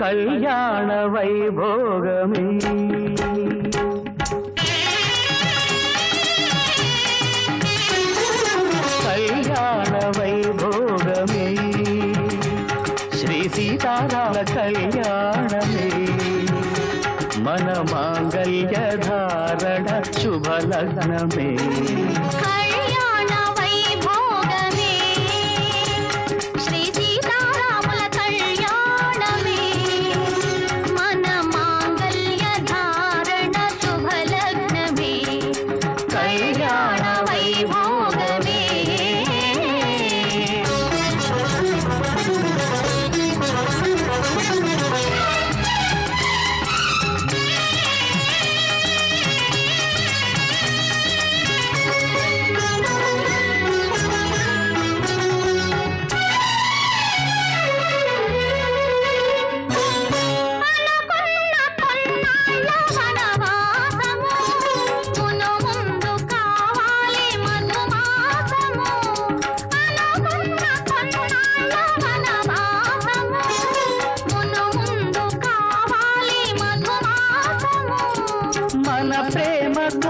கல்யாண வைபோகமே கல்யாண வைபோகமே ஸ்ரீ சீதாராம கல்யாண మన మాంగళ్య ధారణ శుభ లగ్నమే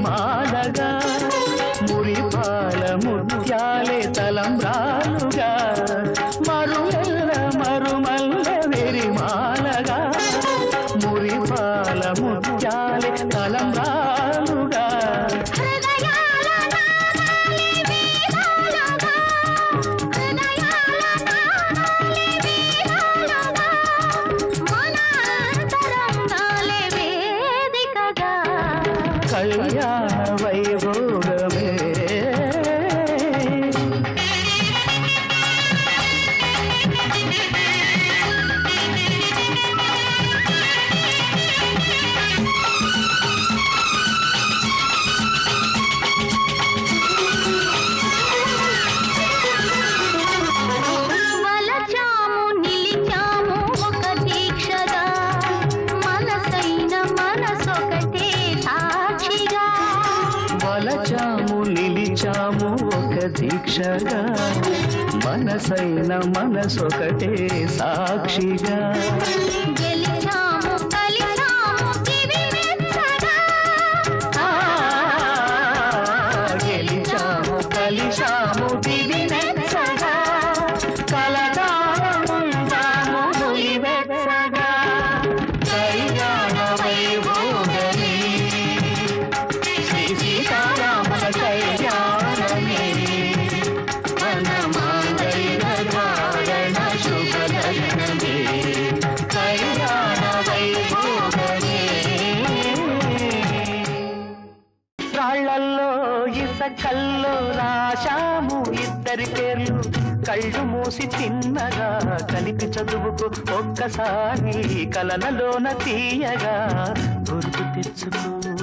విరిమాలగా మురిపాల ముత్యాలే తలంబ్రాలుగా మరులెల్ల మరుమల్లె విరిమాలగా మురిపాల ముత్యాలే తలంబ్రాలుగా ಭಯ వలచాము నిలిచాము ఒక దీక్షగా. మనసైన మనసొకటే సాక్షిగా. గెలిచాము కలిశాము దివి ఇసకల్లో రాశాము ఇద్దరి పేర్లు. కళ్ళు మూసి తిన్నగా కలిపి చదువుకు ఒక్కసారి కలనలోన తీయగా. గుర్తు తెచ్చుకో.